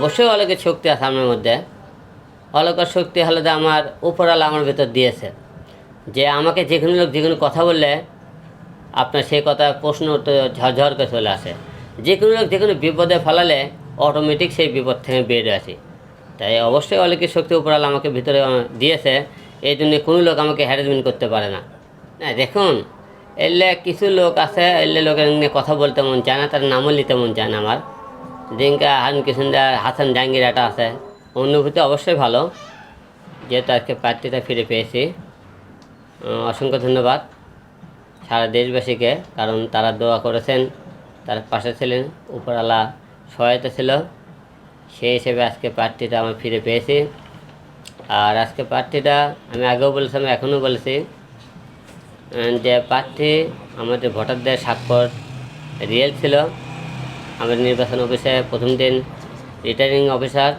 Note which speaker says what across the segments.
Speaker 1: অবশ্যই অলৌকিক শক্তি আছে আমার মধ্যে। অলৌকিক শক্তি হলো যে আমার উপরালা আমার ভেতর দিয়েছে। যে আমাকে যে কোনো লোক যে কোনো কথা বললে আপনার সেই কথা প্রশ্ন ঝরঝর করে চলে আসে। যে কোনো লোক যে কোনো বিপদে ফেলালে অটোমেটিক সেই বিপদ থেকে বেরিয়ে আসি। তাই অবশ্যই অলৌকিক শক্তি উপরালা আমাকে ভিতরে দিয়েছে। এই জন্য কোনো লোক আমাকে হ্যারাসমেন্ট করতে পারে না। না দেখুন, এলে কিছু লোক আছে, এলে লোকের নিয়ে কথা বলতে মন চায় না, তার নামও নিতে মন চায় না আমার। দিনকা হান কিষুনদার হাসান জাহাঙ্গীর একটা আছে। অনুভূতি অবশ্যই ভালো। যেহেতু আজকে প্রার্থীটা ফিরে পেয়েছি। অসংখ্য ধন্যবাদ সারা দেশবাসীকে, কারণ তারা দোয়া করেছেন, তার পাশে ছিলেন, উপরওয়ালা সহায়তা ছিল। সেই হিসেবে আজকে প্রার্থীটা আমি ফিরে পেয়েছি। আর আজকে প্রার্থীটা আমি আগেও বলেছিলাম এখনও বলেছি যে প্রার্থী আমাদের ভোটারদের স্বাক্ষর রিয়েল ছিল। আমাদের নির্বাচন অফিসে প্রথম দিন রিটার্নিং অফিসার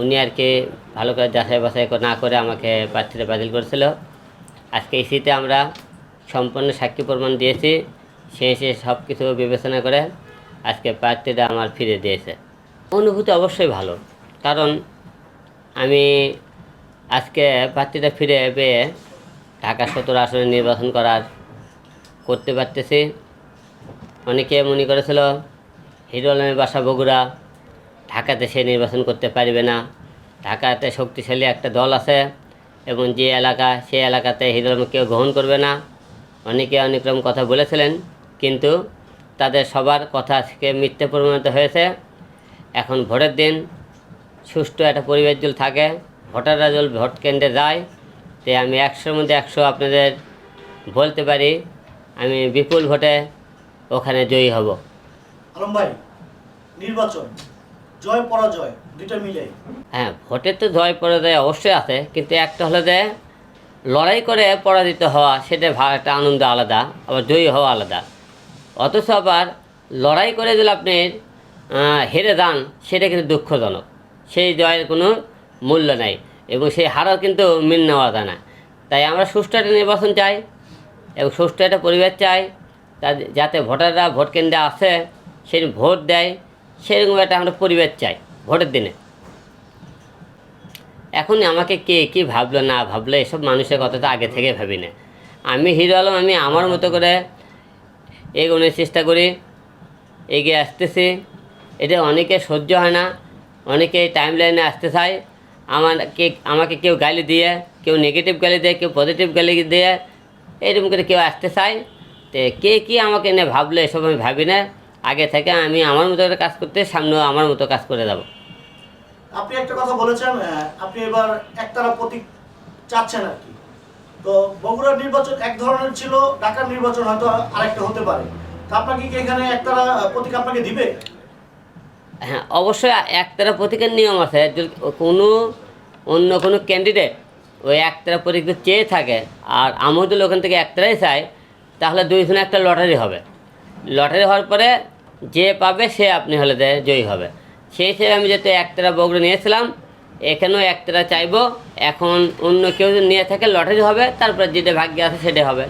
Speaker 1: উনি আর কি ভালো করে যাচাই বাছাই না করে আমাকে প্রার্থীটা বাতিল করেছিল। আজকে ইসিতে আমরা সম্পূর্ণ সাক্ষী প্রমাণ দিয়েছি সে সে সব কিছু বিবেচনা করে আজকে প্রার্থীটা আমার ফিরে দিয়েছে। অনুভূতি অবশ্যই ভালো, কারণ আমি আজকে প্রার্থীটা ফিরে পেয়ে ঢাকা সতেরো আসনে নির্বাচন করার করতে পারতেছি। অনেকে মনে করেছিল হিরো আলমের বাসা বগুড়া। ঢাকাতে সে নির্বাচন করতে পারবে না। ঢাকাতে শক্তিশালী একটা দল আছে এবং যে এলাকা, সে এলাকাতে হিরো আলম কেউ গ্রহণ করবে না। অনেকে অনেক রকম কথা বলেছিলেন, কিন্তু তাদের সবার কথা থেকে মিথ্যে প্রমাণিত হয়েছে। এখন ভোটের দিন, সুষ্ঠু একটা পরিবেশ জল থাকে, ভোটাররা জল ভোট কেন্দ্রে যায়, তে আমি একশোর মধ্যে একশো আপনাদের বলতে পারি, আমি বিপুল ভোটে ওখানে জয়ী হব।
Speaker 2: আলম ভাই নির্বাচন, জয় পরাজয়, দুইটা মিলে।
Speaker 1: হ্যাঁ ভোটের তো জয় পরাজয় অবশ্যই আছে, কিন্তু একটা হলো যে লড়াই করে পরাজিত হওয়া, সেটা একটা আনন্দ আলাদা, আবার জয়ী হওয়া আলাদা। অথচ আবার লড়াই করে যদি আপনি হেরে যান, সেটা কিন্তু দুঃখজনক। সেই জয়ের কোনো মূল্য নাই, এবং সেই হারও কিন্তু মিল নেওয়া যায় না। তাই আমরা সুষ্ঠু একটা নির্বাচন চাই, এবং সুষ্ঠু একটা পরিবেশ চাই যাতে ভোটাররা, ভোট কেন্দ্রে আসে সেই ভোট দেয়, সেরকম একটা আমরা পরিবেশ চাই ভোটের দিনে। এখন আমাকে কে কি ভাবলো না ভাবলো, এসব মানুষের কথা তো আগে থেকে ভাবি না। আমি হিরো আলম, আমি আমার মতো করে এগোনোর চেষ্টা করি, এগিয়ে আসতেছি। এটা অনেকে সহ্য হয় না, অনেকে টাইম লাইনে আসতে চায়। আমাকে আমাকে কেউ গালি দিয়ে, কেউ নেগেটিভ গালি দেয়, কেউ পজিটিভ গালি দিয়ে, এরকম করে কেউ আসতে চায়। তো কে কি আমাকে নিয়ে ভাবলো, এসব আমি ভাবি না। আগে থেকে আমি আমার মতো একটা কাজ করতে সামনেও আমার মতো কাজ করে যাব।
Speaker 2: আপনি একটা কথা বলেছেন আপনি এবার একতারা প্রতীক চাচ্ছেন আর কি। তো বগুড়ার নির্বাচন এক ধরনের ছিল ঢাকার নির্বাচন হয়তো আরেকটা হতে পারে। তো আপনাকে কি এখানে একতারা প্রতীক আপনাকে দিবে?
Speaker 1: হ্যাঁ অবশ্যই একতারা প্রতীকের নিয়ম আছে। কোনো অন্য কোনো ক্যান্ডিডেট ওই একতারা প্রতীক চেয়ে থাকে। আর যদি ওখান থেকে একতারাই চাই তাহলে দুইজনে একটা লটারি হবে। লটারি হওয়ার পরে যে পাবে সে আপনি হলে দেয় জয়ী হবে। সেই হিসেবে আমি যেহেতু একতারা বগুড়ে নিয়েছিলাম এখানেও একতারা চাইব। এখন অন্য কেউ যদি নিয়ে থাকে লটারি হবে তারপরে যেটা ভাগ্যে আছে সেটাই হবে।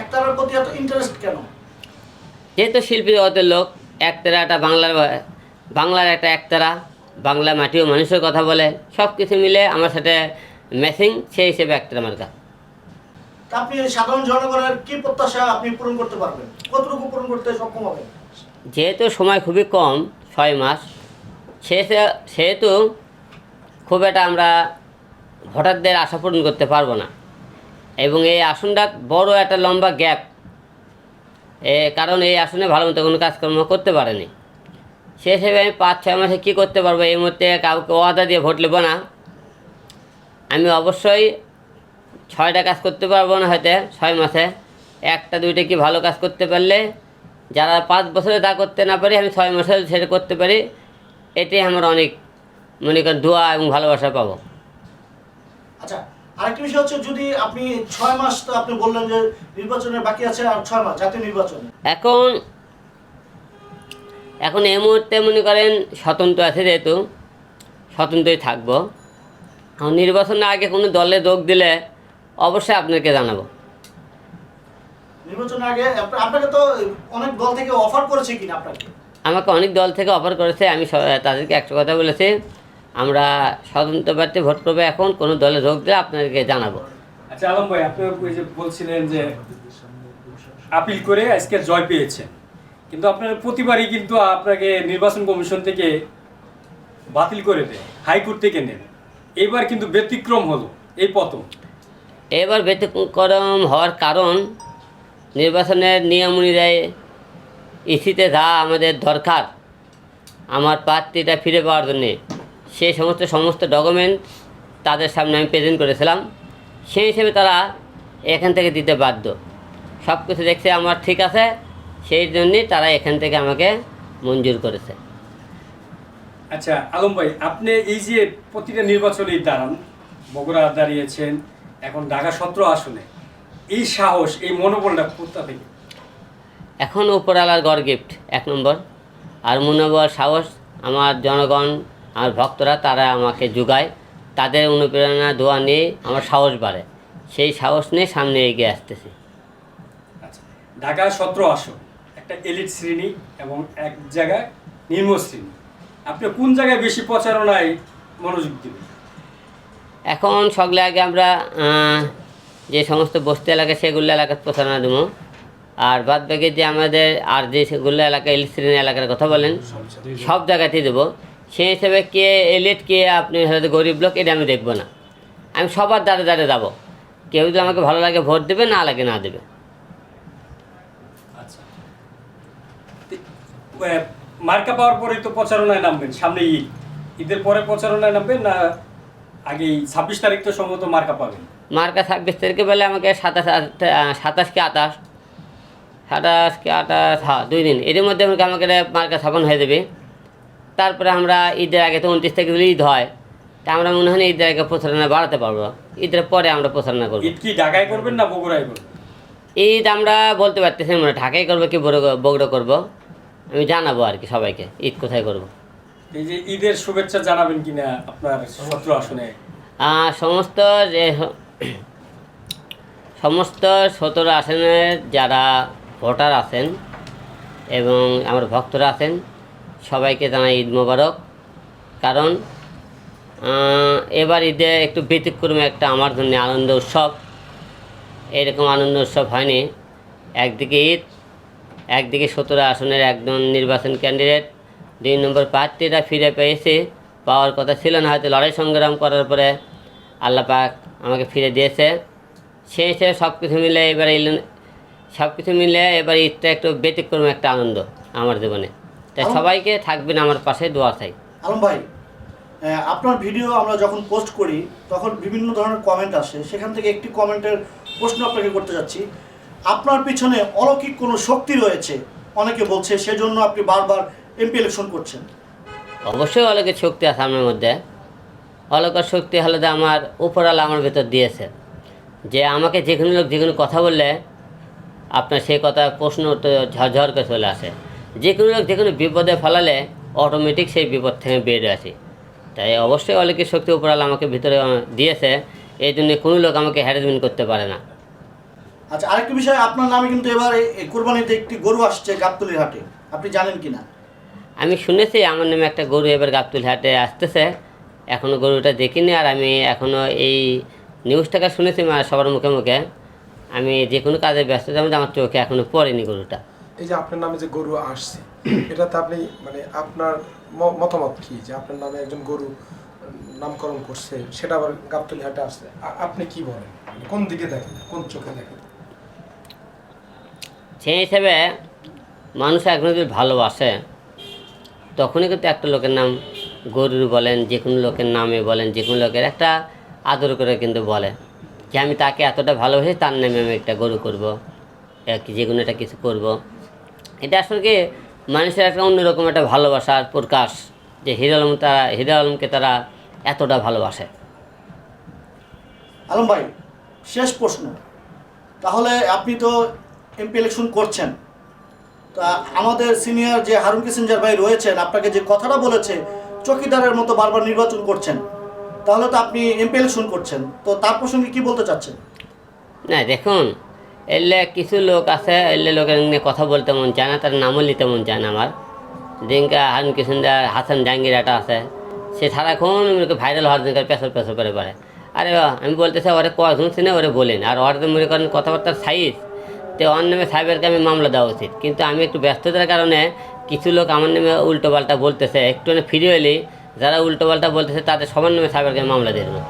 Speaker 2: একতারার প্রতি এত ইন্টারেস্ট কেন?
Speaker 1: যেহেতু শিল্পী জগতের লোক একতারা একটা বাংলার বাংলার একটা একতারা বাংলা মাটি ও মানুষের কথা বলে সব কিছু মিলে আমার সাথে ম্যাচিং সেই হিসেবে একতারা মার্কা।
Speaker 2: তা আপনি সাধারণ জনগণের কি প্রত্যাশা আপনি পূরণ করতে পারবেন? কতটুকু পূরণ করতে সক্ষম হবেন?
Speaker 1: যেহেতু সময় খুবই কম, ছয় মাস, সেহেতু খুব একটা আমরা ভোটারদের আশা পূরণ করতে পারব না। এবং এই আসনটা বড় একটা লম্বা গ্যাপ। এ কারণ এই আসনে ভালো মতো কোনো কাজকর্ম করতে পারেনি। সে হিসেবে আমি পাঁচ, ছয় মাসে কী করতে পারব এই মুহূর্তে কাউকে ওয়াদা দিয়ে ভোট নেব না। আমি অবশ্যই ছয়টা কাজ করতে পারব না হয়তো, ছয় মাসে। একটা, দুইটা কি ভালো কাজ করতে পারলে যারা পাঁচ বছরে তা করতে না পারি আমি ছয় মাসে সেটা করতে পারি এটাই আমার অনেক মনে করেন দোয়া এবং ভালোবাসা পাবো।
Speaker 2: আচ্ছা আরেকটি বিষয় হচ্ছে যদি আপনি ছয় মাস তো আপনি বললেন যে নির্বাচনের বাকি আছে আর ছয় মাস জাতীয় নির্বাচন।
Speaker 1: এখন এখন এই মুহূর্তে মনে করেন স্বতন্ত্র আছে যেহেতু স্বতন্ত্রই থাকব। নির্বাচনের আগে কোনো দলে যোগ দিলে অবশ্যই আপনাকে জানাব।
Speaker 2: নির্বাচনের আগে আপনাকে তো অনেক দল থেকে অফার করেছে কিনা আপনাকে?
Speaker 1: আমাকে অনেক দল থেকে অফার করেছে আমি তাদেরকে একটা কথা বলেছি আমরা স্বতন্ত্র প্রার্থী ভোট করব এখন কোনো দলে যোগ দিলে আপনাদেরকে জানাব।
Speaker 3: আচ্ছা আলম ভাই আপনি ওই যে বলছিলেন যে আপিল করে আজকে জয় পেয়েছেন। কিন্তু আপনার প্রতিবারই কিন্তু আপনাকে নির্বাচন কমিশন থেকে বাতিল করে দেয় হাইকোর্ট থেকে নেন এবার কিন্তু ব্যতিক্রম হলো এই প্রথম
Speaker 1: এবার ব্যতিক্রম হওয়ার কারণ নির্বাচনের নিয়ম অনুযায়ী ইসিতে যা আমাদের দরকার, আমার প্রার্থীটা ফিরে পাওয়ার জন্যে সেই সমস্ত সমস্ত ডকুমেন্ট তাদের সামনে আমি প্রেজেন্ট করেছিলাম। সেই হিসেবে তারা এখান থেকে দিতে বাধ্য। সব কিছু দেখছে আমার ঠিক আছে, সেই জন্যই তারা এখান থেকে আমাকে মঞ্জুর করেছে।
Speaker 3: আচ্ছা আলম ভাই, আপনি এই যে প্রতিটা নির্বাচনেই দাঁড়ান, বগুড়া দাঁড়িয়েছেন, এখন ঢাকা সতেরো আসনে। এই সাহস এই মনোবলটা কোথা থেকে?
Speaker 1: এখন উপরওয়ালার গড় গিফট এক নম্বর। আর মনোবল সাহস আমার জনগণ আমার ভক্তরা তারা আমাকে যোগায়। তাদের অনুপ্রেরণা দোয়া নিয়ে আমার সাহস বাড়ে। সেই সাহস নিয়ে সামনে এগিয়ে আসতেছি।
Speaker 3: আচ্ছা ঢাকা সতেরো আসন একটা এলিট শ্রেণি এবং এক জায়গায় নিম্ন শ্রেণি। আপনি কোন জায়গায় বেশি প্রচারণায় মনোযোগ দিবেন?
Speaker 1: এখন সকলে আগে আমরা যে সমস্ত বস্তি এলাকা, সেগুলো এলাকার প্রচারণা দেবো। আর বাদ বাকি যে আমাদের আর যে সেগুলো এলাকা শ্রেণি এলাকার কথা বলেন, সব জায়গাতেই দেবো। সেই হিসেবে কে এলিট, কে আপনি হয়তো গরিব লোক, এটা আমি দেখব না। আমি সবার দ্বারে দ্বারে যাব। কেউ যদি আমাকে ভালো লাগে ভোট দেবে, না লাগে না দেবে।
Speaker 3: আচ্ছা। মার্কা পাওয়ার পরেই তো প্রচারণায় নামবেন সামনে ঈদ। ঈদের পরে প্রচারণায় নামবেন, না আগে ছাব্বিশ তারিখ তো সম্ভবত মার্কা পাবেন?
Speaker 1: মার্কা ছাব্বিশ তারিখে বলে আমাকে সাতাশ সাতাশ কি আঠাশ? সাতাশ কি আঠাশ? হ্যাঁ দুই দিন। এর মধ্যে আমাকে আমাকে মার্কা স্থাপন হয়ে যাবে। তারপরে আমরা ঈদের আগে তো উনত্রিশ তারিখে ঈদ হয়। তা আমরা মনে হয় না ঈদের আগে প্রচারণা বাড়াতে পারব। ঈদের পরে আমরা প্রচারণা করব।
Speaker 3: ঈদ কি ঢাকায় করবেন না বগুড়ায় করবেন?
Speaker 1: ঈদ আমরা বলতে পারতেছি আমরা ঢাকায় করব কি বড় বগুড়ো করব। আমি জানাব আর কি সবাইকে ঈদ কোথায় করব।
Speaker 3: এই যে ঈদের শুভেচ্ছা জানাবেন কিনা আপনার সতেরো আসনে?
Speaker 1: সমস্ত যে সমস্ত সতেরো আসনের যারা ভোটার আছেন এবং আমার ভক্তরা আছেন, সবাইকে জানাই ঈদ মোবারক। কারণ এবার ঈদে একটু ব্যতিক্রমে একটা আমার জন্য আনন্দ উৎসব। এরকম আনন্দ উৎসব হয়নি। একদিকে ঈদ, একদিকে সতেরো আসনের একজন নির্বাচন ক্যান্ডিডেট। দুই নম্বর প্রার্থীরা ফিরে পেয়েছে। পাওয়ার কথা ছিল না, হয়তো লড়াই সংগ্রাম করার পরে আল্লাহ পাক আমাকে ফিরে দিয়েছে। সেই হিসেবে সব কিছু মিলে এবার সব কিছু মিলে এবার ঈদটা একটু ব্যতিক্রম একটা আনন্দ আমার জীবনে। তাই সবাইকে থাকবেন আমার পাশে দোয়া চাই।
Speaker 2: আলম ভাই আপনার ভিডিও আমরা যখন পোস্ট করি তখন বিভিন্ন ধরনের কমেন্ট আসে। সেখান থেকে একটি কমেন্টের প্রশ্ন আপনাকে করতে যাচ্ছি। আপনার পিছনে অলৌকিক কোনো শক্তি রয়েছে? অনেকে বলছে সেজন্য আপনি বারবার এমপি ইলেকশন করছেন।
Speaker 1: অবশ্যই অলৌকিক শক্তি আছে আমার মধ্যে। অলৌকিক শক্তি হলো যে আমার উপরওয়ালা আমার ভেতর দিয়েছে। যে আমাকে যে কোনো লোক যে কোনো কথা বললে আপনার সেই কথা প্রশ্ন ঝরঝর করে চলে আসে। যে কোনো লোক যে কোনো বিপদে ফেলালে অটোমেটিক সেই বিপদ থেকে বেরিয়ে আসি। তাই অবশ্যই অলৌকিক শক্তি উপরওয়ালা আমাকে ভিতরে দিয়েছে। এই জন্য কোনো লোক আমাকে হ্যারাসমেন্ট করতে পারে না।
Speaker 2: আচ্ছা আরেকটি বিষয় আপনার নামে কিন্তু এবার কোরবানিতে একটি গরু আসছে গাবতলির হাটে। আপনি জানেন কি না
Speaker 1: আমি শুনেছি আমার নামে একটা গরু এবার গাবতুল হাটে আসতেছে। এখনও গরুটা দেখিনি আর আমি এখনও এই নিউজটাকে শুনেছি সবার মুখে মুখে। আমি যে কোনো কাজে ব্যস্ত যাব আমার চোখে এখনও পড়েনি গরুটা।
Speaker 4: এই যে আপনার নামে যে গরু আসছে এটাতে আপনি মানে আপনার মতামত কি? যে আপনার নামে একজন গরু নামকরণ করছে সেটা আবার গাবতলি হাটে আসছে আপনি কি বলেন? মানে কোন দিকে দেখেন কোন চোখে দেখেন?
Speaker 1: সেই হিসেবে মানুষ এখন যদি ভালোবাসে তখনই কিন্তু একটা লোকের নাম গরুর বলেন, যে কোনো লোকের নামে বলেন, যে কোনো লোকের একটা আদর করে কিন্তু বলে যে আমি তাকে এতটা ভালোবাসি তার নামে আমি একটা গরু করব যে কোনো একটা কিছু করব। এটা আসলে মানুষের একটা অন্যরকম একটা ভালোবাসার প্রকাশ যে হিরো আলম তারা, হিরো আলমকে তারা এতটা ভালোবাসে।
Speaker 2: আলম ভাই, শেষ প্রশ্ন। তাহলে আপনি তো এমপি ইলেকশন করছেন। তা আমাদের সিনিয়র যে হারুন কিসেঞ্জার ভাই রয়েছেন, আপনাকে যে কথাটা বলেছে চকিদারের মতো বারবার নির্বাচন করছেন। তাহলে তো আপনি এমপি ইলেকশন করছেন। তো তার প্রসঙ্গে কি বলতে চাচ্ছেন?
Speaker 1: না, দেখুন, এলে কিছু লোক আছে, এলে লোকের নিয়ে কথা বলতে মন চায় না, তার নামও নিতে মন চায় না আমার। দিনকা হারুন কিষেনদার হাসান জাহাঙ্গীর একটা আছে। সে সারাক্ষণ ভাইরাল হওয়ার দিনকার পেছর পেছর করে পারে আরে আমি বলতেছি ওরে কজন না ওরে বলেন। আর ওর মনে করেন কথাবার্তার সাইজ তো ওর নামে সাইবারকে আমি মামলা দেওয়া উচিত। কিন্তু আমি একটু ব্যস্ততার কারণে কিছু লোক আমার নামে উল্টো পাল্টা বলতেছে, একটু ফিরে এলেই যারা উল্টো পাল্টা বলতেছে তাদের সবার নামে সাইবার ক্রাইম মামলা দেবো।